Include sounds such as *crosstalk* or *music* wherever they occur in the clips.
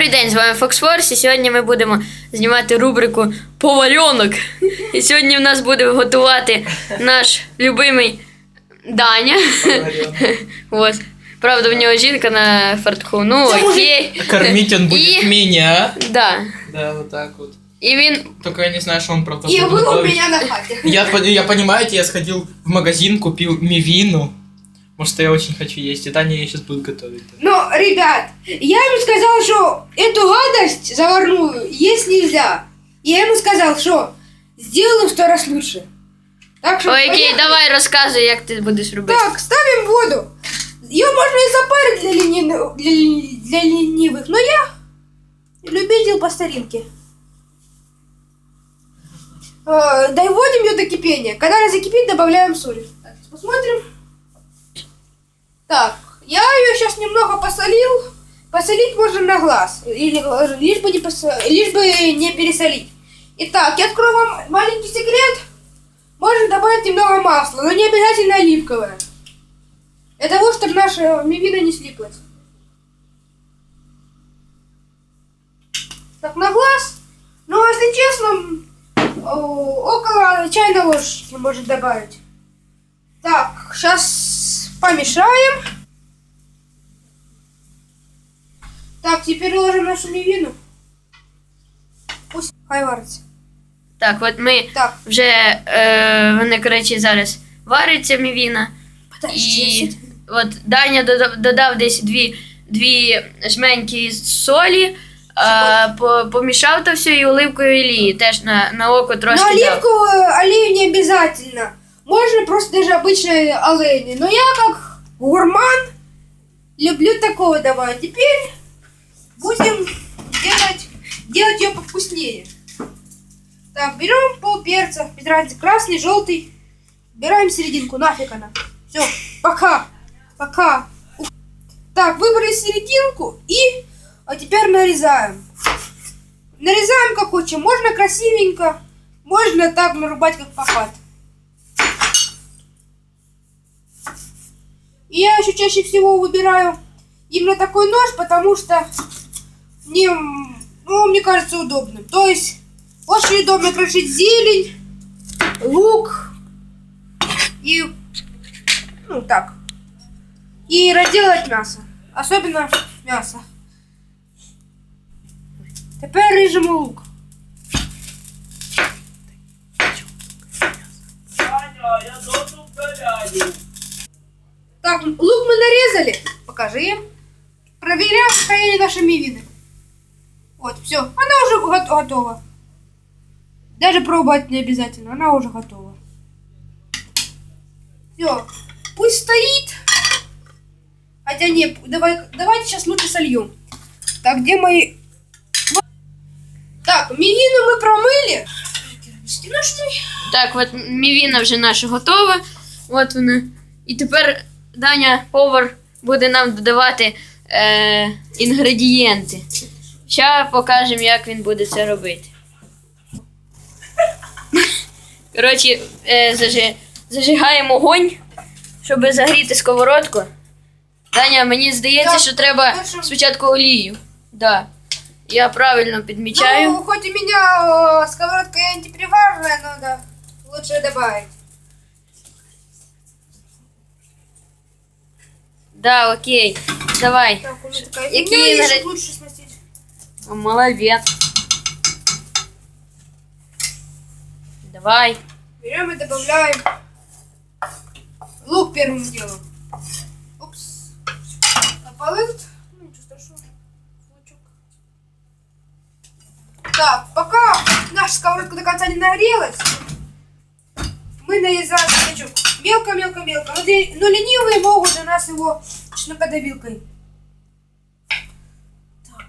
Добрий день, з вами Фоксфорс, і сьогодні ми будемо знімати рубрику Поварьонок. І сьогодні в нас буде готувати наш любимий Даня. От. Правда, в нього жінка на фартуху. Ну окей. Кормить он будет И- меня. Да. Да, вот так вот. І він. Только я не знаю, что он правда И вы у меня на хате. Я, я понимаете, я сходил в магазин, купил мивину. Потому что я очень хочу есть. И Таня сейчас будет готовить. Но, ребят, я ему сказал, что эту гадость заварную есть нельзя. И я ему сказал, что сделаю в сто раз лучше. Так что, Ой, окей, давай розказуй, як ти будеш робити. Так, ставим воду. Ее можно и запарить для, лени- для, лени- для ленивых, но я любитель по старинке. Э, доводим ее до кипения. Когда она закипит, добавляем соль. Так, посмотрим. Так, я ее сейчас немного посолил. Посолить можно на глаз. Лишь, бы не посо- лишь бы не пересолить. Итак, я открою вам маленький секрет. Можно добавить немного масла, но не обязательно оливковое. Для того, чтобы наша мивина не слиплась. Так, на глаз. Ну, если честно, около чайной ложечки может добавить. Так, сейчас помешаем. Так, теперь ложим нашу мивину. Пусть хай варится. Так, от ми Так, вже е, вони, коротше, зараз вариться мівіна. подожди. І от Даня додав, додав десь дві, дві жменьки солі, а, по, помішав то все і оливкою олії. Теж на, на око Но трошки дав. оливковую олею не обязательно. Можно просто даже обычной олени. Но я как гурман люблю такого давать. Теперь будем делать, делать ее повкуснее. Так, берем пол перца, без разницы, красный, желтый. Убираем серединку, нафиг она. Все, пока, пока. Так, выбрали серединку и а теперь нарезаем. Нарезаем как хочем. Можно красивенько, можно так нарубать, как попад. И я еще чаще всего выбираю именно такой нож, потому что мне, ну, мне кажется удобным. То есть очень удобно крошить зелень, лук и ну так. И разделать мясо. Особенно мясо. Тепер ріжемо лук. Так, лук мы нарезали. Покажи. Проверяем состояние нашей мивины. Вот, все. Она уже го- готова. Даже пробовать не обязательно. Она уже готова. Все. Пусть стоит. Хотя не, давай, давайте сейчас лучше сольем. Так, где мои... Вот. Так, мивину мы промыли. Ну что Так, от мівіна вже наша готова. От вона. І тепер Даня повар буде нам додавати е, інгредієнти. Зараз покажемо, як він буде це робити. Коротше, е, зажи, зажигаємо огонь, щоб загріти сковородку. Даня, мені здається, Так, що треба перше- спочатку олію. Да. Я правильно підмічаю. Ну, хоть у меня э, сковородка и антиприварная, но да, лучше добавить. Да, окей. Давай. Так, у меня такая Какие фигня лучше смастить. О, Молодец. Давай. Берем и добавляем лук первым делом. Упс. Опалит. Ну, ничего страшного. Лучок. Так, пока наша сковородка до конца не нагрелась, мы нарезаем кабачок. Мелко-мелко-мелко. Но, де- но ленивые могут у нас его чеснокодавилкой. Так.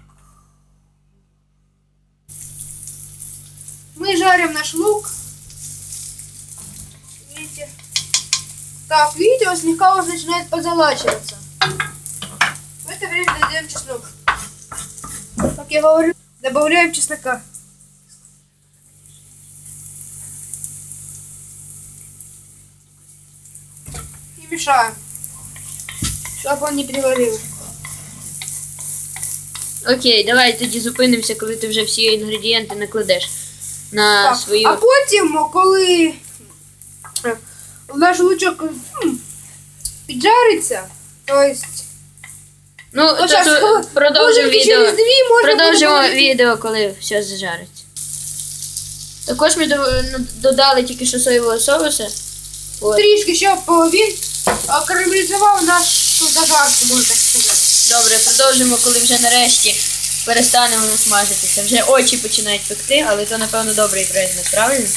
Мы жарим наш лук. Видите? Так, видите, он слегка уже начинает позолачиваться. В это время додаем чеснок. Как я говорю, добавляем чеснока. Мешаем, чтобы он не переварил. Окей, давай тоді зупинимося, коли ти вже всі інгредієнти накладеш на Так, свою. А потім, коли е, наш лучок м, піджариться, то есть, Ну, ну, то, то продовжимо відео. дві можна Продовжимо буде відео, коли все зажариться. Також ми додали тільки що соєвого соуса. От. трішки, щоб е, він карамелізував нашу зажарку, можна так сказати. Добре, продовжимо, коли вже нарешті перестане воно смажитися. Вже очі починають пекти, але то, напевно, добрий признак, правильно?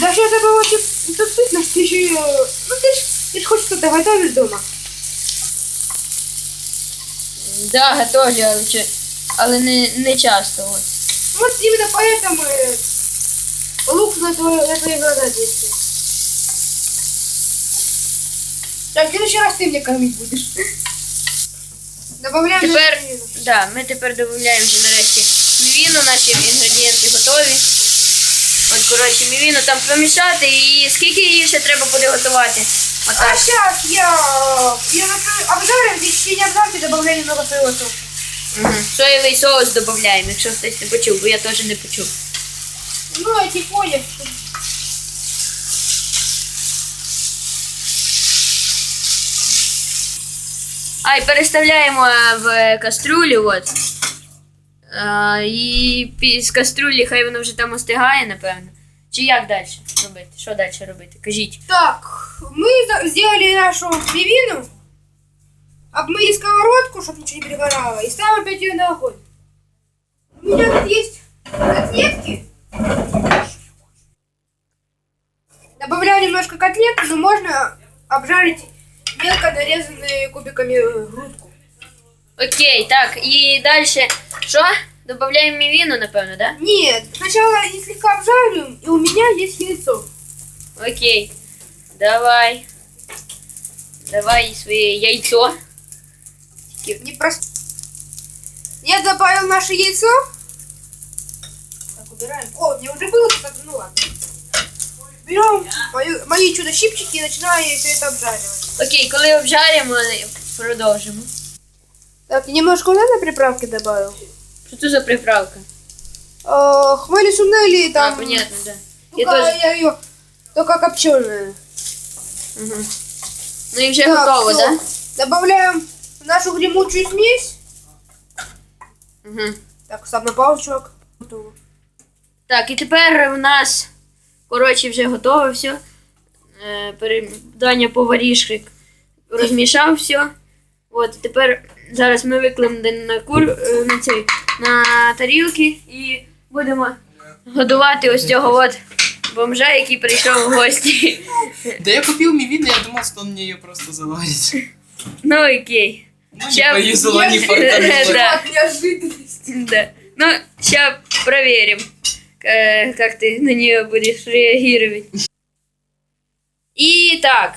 Да що тебе очі тут на ти ще, е, ну ти ж, ти ж хоч тут готовиш дома. Да, готовлю, але, чи- але не, не часто. От. Вот именно поэтому э, лук на твои, на твои глаза действует. Так, в следующий раз ты мне кормить будешь. Добавляем Тепер, да, ми тепер додаємо вже нарешті мівіну, наші інгредієнти готові. От, коротше, мівіну там помішати і скільки її ще треба буде готувати? А Отак. сейчас я, я накрою- обжарю, не обжарки, добавляю немного своего соуса. Угу. Соєвий соус додаємо, якщо хтось не почув, бо я теж не почув. Ну, эти понял. А, і переставляємо е, в каструлю, от. А, і пі- з каструлі хай воно вже там остигає, напевно. Чи як далі робити? Що далі робити? Кажіть. Так, мы за- сделали нашу мивину, обмыли сковородку, чтобы ничего не перегорало, и ставим опять ее на огонь. У меня тут есть котлетки. Добавляю немножко котлет, но можно обжарить мелко нарезанные кубиками э, грудку. Окей, так, і далі. Що? Додаємо мівіну, напевно, да? Нет, сначала я слегка обжарю, и у меня есть яйцо. Окей. Давай. Давай своє яйцо. Не просто. Я добавил наше яйцо. Так, убираем. О, у меня уже было тут, ну ладно. Берем мою- мои чудо-щипчики и начинаю все это обжаривать. Окей, коли обжаримо, продовжимо. Так, немножко вот этой приправки добавил. Що це за приправка? Э, хмели сунели А, там. понятно, да. Я Только теж. я ее только копченая. Угу. Ну і вже готово, всё. да? Добавляем нашу гремучую смесь. Угу. Так, став на палочок. Готово. Так, і тепер в нас, коротше, вже готове все. Е, Даня поварішник розмішав все. От, тепер зараз ми виклемо на кур е, на цей на тарілки і будемо годувати ось цього от бомжа, який прийшов в гості. Да я купил мивину, я думал, что он мне ее просто заварит. Ну окей. Ну, Ща- не. *laughs* Да. Да. Ну, сейчас проверим, как ты на нее будешь реагировать. І так,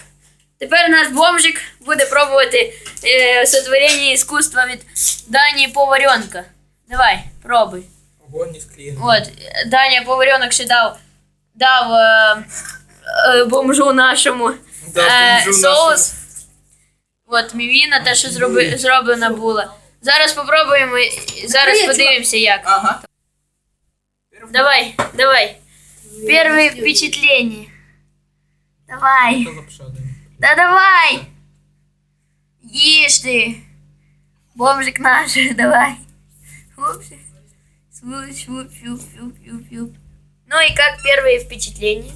тепер наш бомжик буде пробувати е, сотворення іскусства від Дані Поваренка. Давай, пробуй. Ого, не вклеено. От, Даня Поваренок ще дав, дав е, е, бомжу нашому Да, е, бомжу соус. От, мівіна, те, що зроби, зроблена була. Зараз попробуємо, і зараз Закриє, подивимося, як. Ага. Давай, давай. Первые впечатления. Давай. Да. Да давай. Ешь ты. Бомжик наш, *laughs* давай. Ну и как первые впечатления?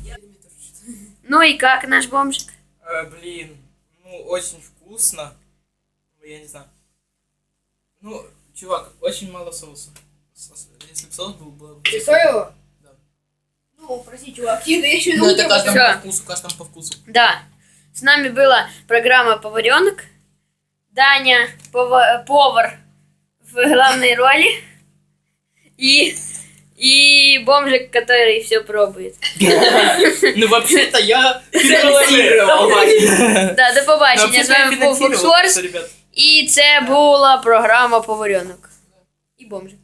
Ну и как наш бомжик? Э, блин, ну очень вкусно. Ну, я не знаю. Ну, чувак, очень мало соуса. Если бы соус был, было бы... Ты соевого? Да. Ну, прости, чувак, я еще Ну, это каждому Всё. по вкусу, каждому по вкусу. Да. С нами была программа «Поваренок». Даня, пова- повар в главной роли. И, и бомжик, который все пробует. *laughs* Ну, вообще-то я финансировал. Да, до побачення. Вообще-то З я вами був финансировал, Фоксворс. ребят. І це була програма Поваренок. І бомжик.